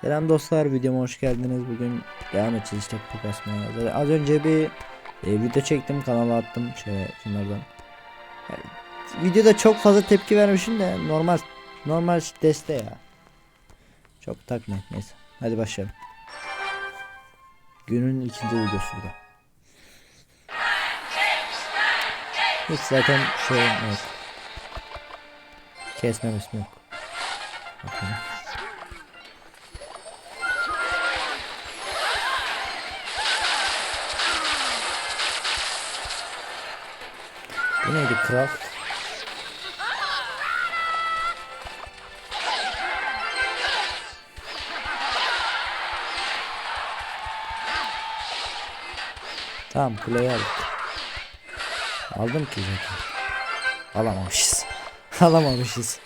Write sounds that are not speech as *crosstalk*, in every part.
Selam dostlar videoma hoş geldiniz. Bugün devam edeceğiz işte kupa kasmaya. Az önce bir e, video çektim kanala attım şöyle şunlardan. Yani, videoda çok fazla tepki vermişim de normal normal deste ya. Çok takmayın neyse. Hadi başlayalım. Günün ikinci videosu da. Hiç zaten şey yok. Kesme resmi yok. Bakalım. Bu neydi kral? Tamam kuleyi aldık. Aldım ki zaten. Alamamışız. *laughs* Alamamışız.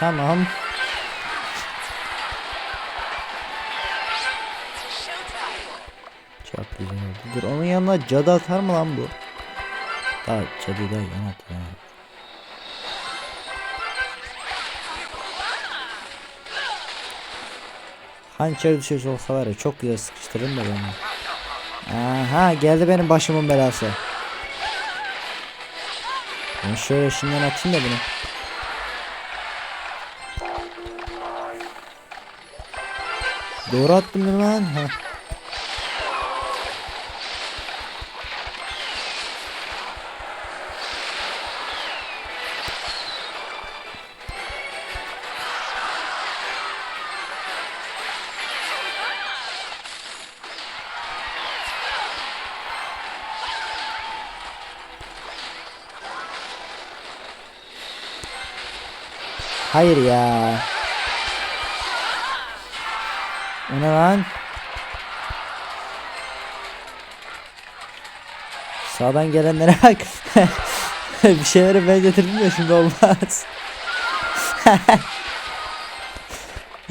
Tamam. Güzel oldu. Dur onun yanına cadı atar mı lan bu? Daha cadı da yan at ya. Hançer düşüyorsa olsa var ya çok güzel sıkıştırırım da beni. Aha geldi benim başımın belası. Ben şöyle şimdiden atayım da bunu. Doğru attım mi lan? Ha. Hayır ya. O ne lan? Sağdan gelenlere bak. *laughs* bir şeylere benzetirdim de şimdi olmaz. *laughs*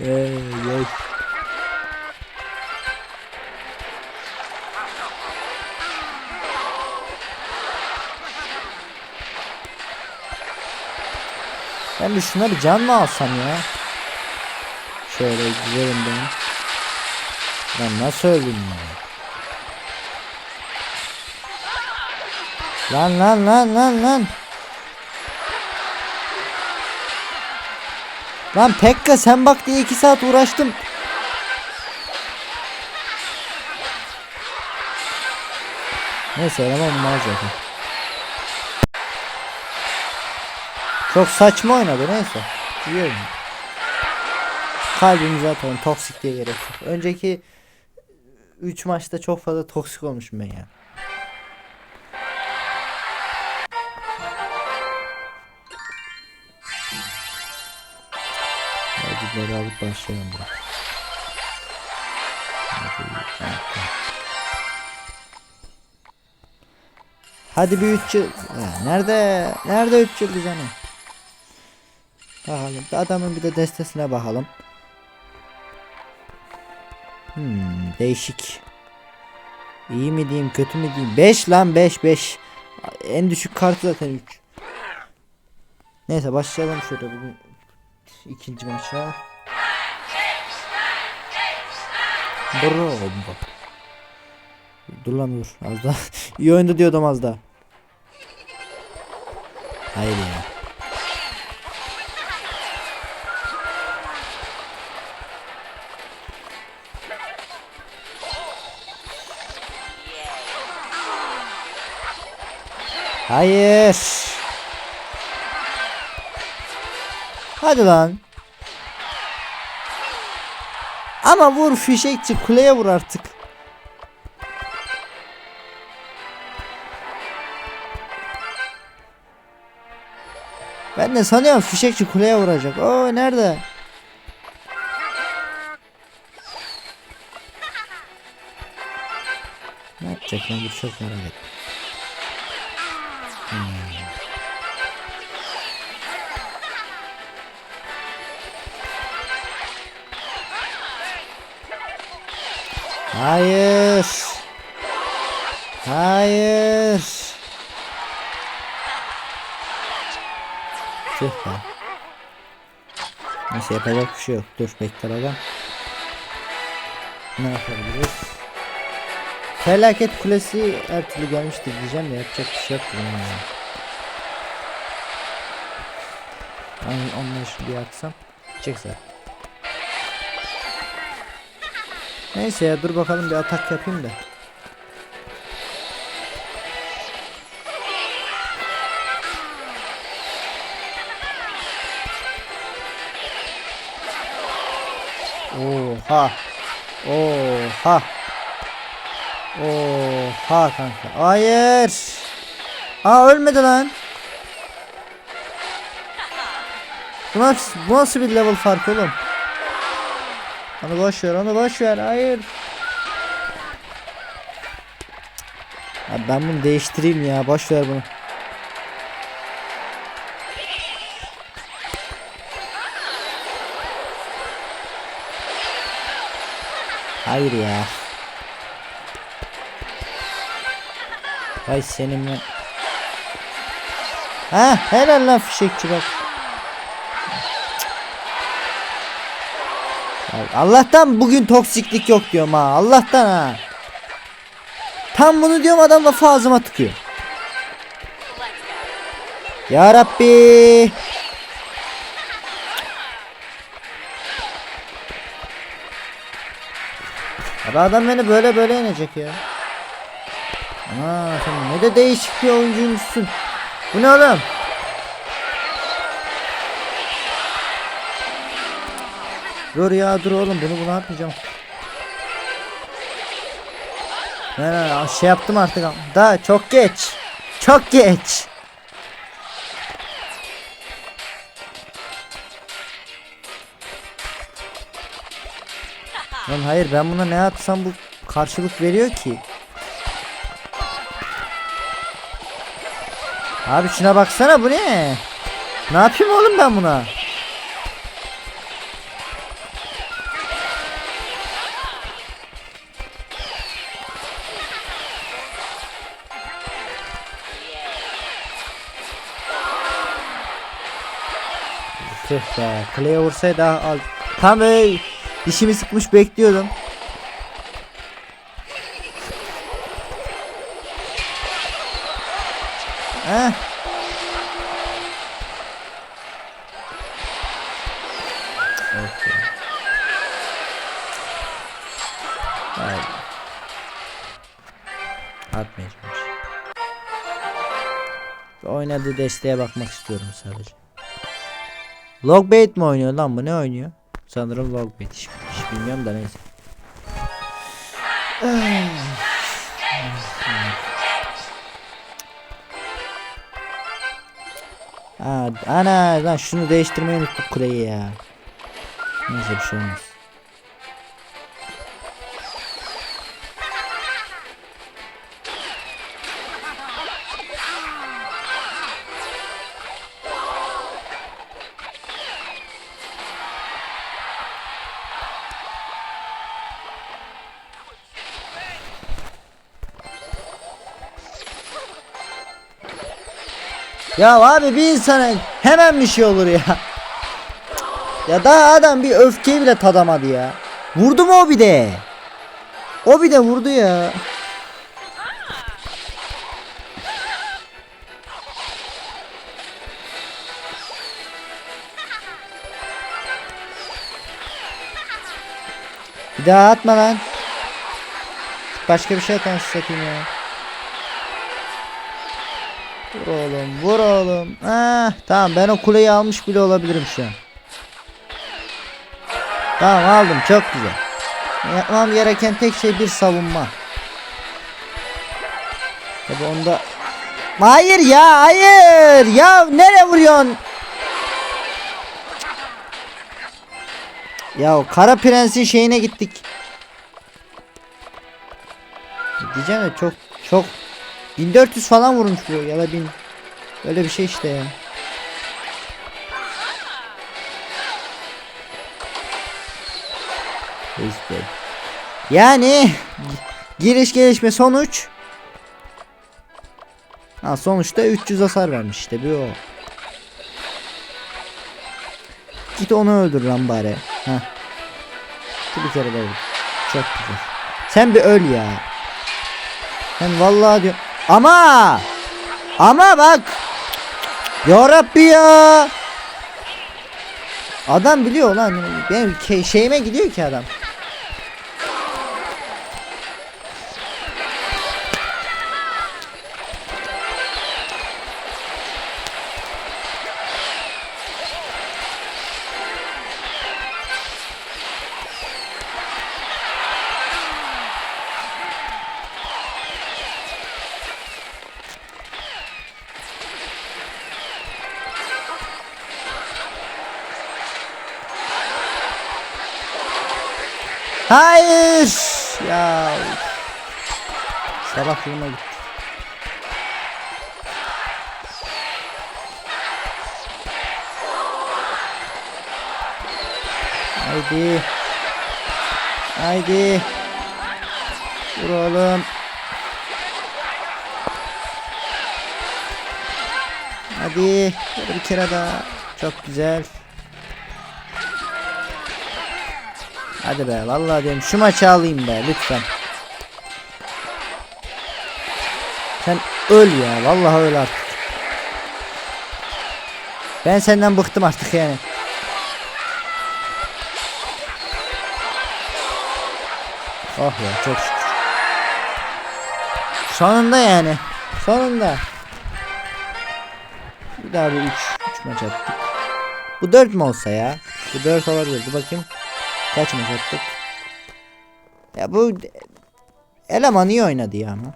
Ey, ey. Ben de şunları can mı alsam ya? Şöyle gidelim ben. Ben nasıl öldüm ya? Lan lan lan lan lan. Lan Pekka sen bak diye iki saat uğraştım. Neyse eleman bunlar zaten. Çok saçma oynadı neyse. Biliyorum. Kalbimize atalım toksik diye gerek yok. Önceki 3 maçta çok fazla toksik olmuşum ben ya. Hadi alıp başlayalım. Hadi, bir 3 yıl. Ha, nerede? Nerede 3 yıldız hani? Bakalım. Adamın bir de destesine bakalım. Hmm, değişik. İyi mi diyeyim, kötü mü diyeyim? 5 lan 5 5. En düşük kartı zaten 3. Neyse başlayalım şöyle bugün ikinci maça. Bravo. Dur lan dur. Az daha. *laughs* İyi oyundu diyordum az daha. Hayır ya. Hayır. Hadi lan. Ama vur fişekçi kuleye vur artık. Ben de sanıyorum fişekçi kuleye vuracak. Oo nerede? Ne yapacak bu çok merak ettim. Hmm. Hayır. Hayır. Tüh be. Neyse yapacak bir şey yok. Dur bekle bakalım. Ne yapabiliriz? Felaket kulesi her türlü gelmiştir diyeceğim de yapacak bir şey yok. bunun ya. Ben onları yaksam çek zaten. Neyse ya dur bakalım bir atak yapayım da. Oha. Oha. Oha kanka. Hayır. Aa ölmedi lan. Bu nasıl, bu nasıl bir level fark oğlum? Onu boş ver, onu boş ver. Hayır. Abi ben bunu değiştireyim ya. Boş ver bunu. Hayır ya. Hay senin ben. Ha helal lan fişekçi bak. Allah'tan bugün toksiklik yok diyorum ha. Allah'tan ha. Tam bunu diyorum adam lafı ağzıma tıkıyor. Ya Rabbi. Abi adam beni böyle böyle yenecek ya. Aa sen ne de değişik bir oyuncuymuşsun. Bu ne oğlum? Dur ya dur oğlum bunu bunu atmayacağım. Ben ha, şey yaptım artık. Daha çok geç. Çok geç. Lan hayır ben buna ne atsam bu karşılık veriyor ki. Abi şuna baksana bu ne? Ne yapayım oğlum ben buna? Tüh be. Clay'e vursaydı al. Tam böyle dişimi sıkmış bekliyordum. Desteğe bakmak istiyorum sadece. Logbait mi oynuyor lan bu ne oynuyor? Sanırım Logbait hiç, hiç bilmiyorum da neyse. Aa, ana lan şunu değiştirmeyi unuttuk kuleyi ya. Neyse bir şey olmaz. Ya abi bir insana hemen bir şey olur ya. Ya daha adam bir öfkeyi bile tadamadı ya. Vurdu mu o bir de? O bir de vurdu ya. Bir daha atma lan. Başka bir şey at anasını satayım ya. Vur oğlum vur oğlum. Ah, tamam ben o kuleyi almış bile olabilirim şu an. Tamam aldım çok güzel. Yapmam gereken tek şey bir savunma. Tabi onda Hayır ya hayır ya nereye vuruyorsun? Ya Kara Prens'in şeyine gittik. Diyeceğim çok çok 1400 falan vurmuş bu ya da 1000 Öyle bir şey işte ya. Bey. Yani giriş gelişme sonuç. Ha sonuçta 300 hasar vermiş işte bir o. Git onu öldür lan bari. Ha. Bir kere daha. Çok güzel. Sen bir öl ya. Sen vallahi diyor. Ama ama bak. Ya ya. Adam biliyor lan. Benim ke- şeyime gidiyor ki adam. Hayır. Ya. Sabah yılına gitti. Haydi. Haydi. Vur oğlum. Hadi bir kere daha. Çok güzel. Hadi be vallahi diyorum şu maçı alayım be lütfen. Sen öl ya vallahi öl artık. Ben senden bıktım artık yani. Oh ya çok şükür. Sonunda yani. Sonunda. Bir daha bir 3 3 maç attık. Bu 4 mü olsa ya? Bu 4 olabilir. Dur bakayım. Kaç maç attık? Ya bu eleman iyi oynadı ya ama.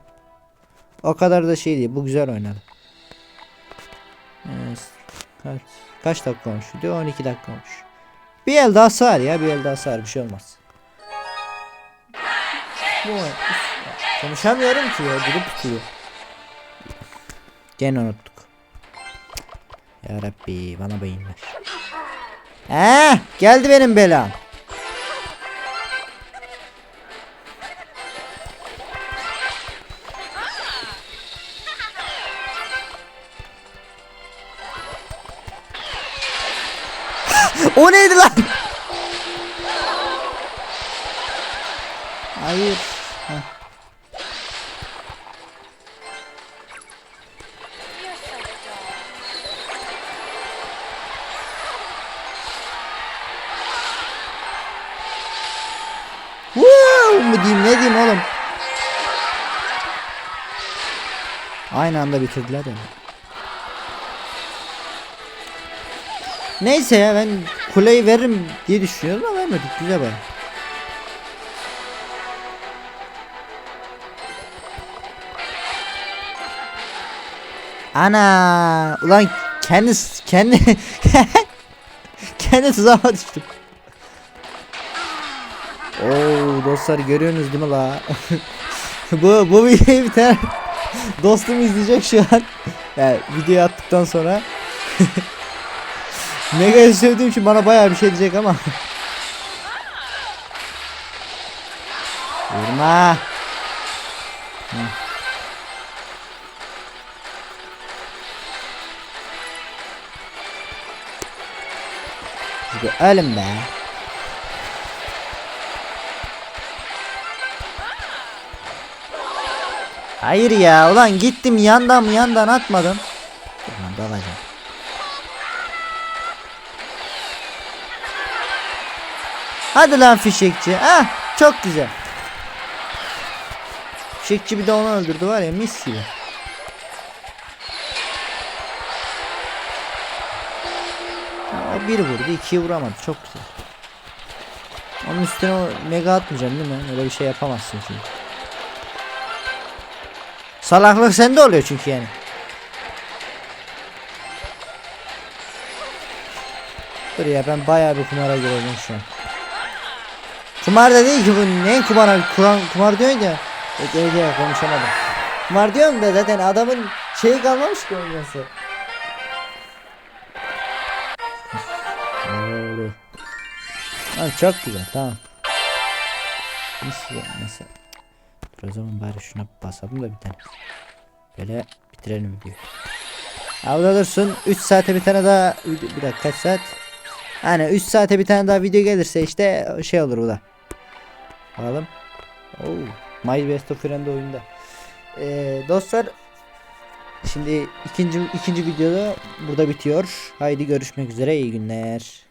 O kadar da şey değil. Bu güzel oynadı. Evet. Kaç, kaç dakika olmuş? Diyor 12 dakika olmuş. Bir el daha sar ya. Bir el daha sar. Bir şey olmaz. Bu Konuşamıyorum ki ya. Durup tutuyor. Gene unuttuk. Ya Rabbi bana beyin ver. He, geldi benim belam. O neydi lan? Hayır. Heh. Mu diyeyim ne diyeyim oğlum? Aynı anda bitirdiler yani. Neyse ya ben kuleyi veririm diye düşünüyorum ama vermedik güzel baya. Ana ulan kendi kendi *laughs* kendi tuzağa düştüm. Oo dostlar görüyorsunuz değil mi la? *laughs* bu bu videoyu tane *laughs* dostum izleyecek şu an. Yani video attıktan sonra. Mega sevdiğim için bana bayağı bir şey diyecek ama. Vurma. Hadi ölüm be. Hayır ya ulan gittim yandan yandan atmadım. Ulan dalacağım. Hadi lan fişekçi. Ah çok güzel. Fişekçi bir de onu öldürdü var ya mis gibi. O bir vurdu ikiyi vuramadı çok güzel. Onun üstüne o mega atmayacaksın değil mi? Öyle bir şey yapamazsın çünkü. Salaklık sende oluyor çünkü yani. Dur ya ben bayağı bir kumara gireceğim şu an. Kumar da değil ki bu ne kumar kumar, kumar diyorsun ya. Öyle değil, konuşamadım. Kumar diyorum da zaten adamın şeyi kalmamış ki. Öyle. Lan çok güzel tamam. Neyse, neyse. Dur o zaman bari şuna basalım da bir tane. Böyle bitirelim videoyu. Avda dursun 3 saate bir tane daha bir dakika kaç saat? Hani 3 saate bir tane daha video gelirse işte şey olur bu da. Bakalım. Oo, My Best of Friend oyunda. Ee, dostlar şimdi ikinci ikinci videoda burada bitiyor. Haydi görüşmek üzere iyi günler.